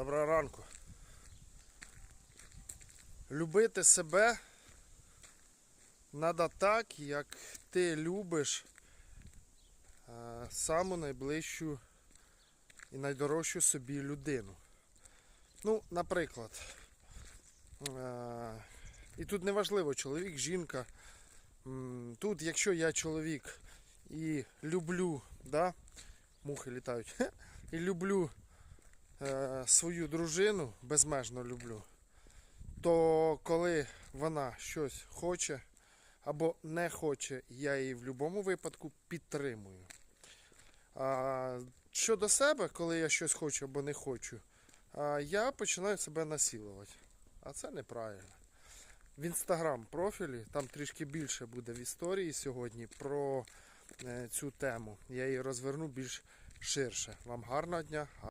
Доброго ранку. Любити себе треба так, як ти любиш е, саму найближчу і найдорожчу собі людину. Ну, наприклад, е, і тут не важливо, чоловік, жінка. Тут, якщо я чоловік і люблю, да, мухи літають, і люблю е, свою дружину, безмежно люблю, то коли вона щось хоче або не хоче, я її в будь-якому випадку підтримую. А щодо себе, коли я щось хочу або не хочу, я починаю себе насилувати. А це неправильно. В інстаграм профілі, там трішки більше буде в історії сьогодні про е, цю тему. Я її розверну більш ширше. Вам гарного дня.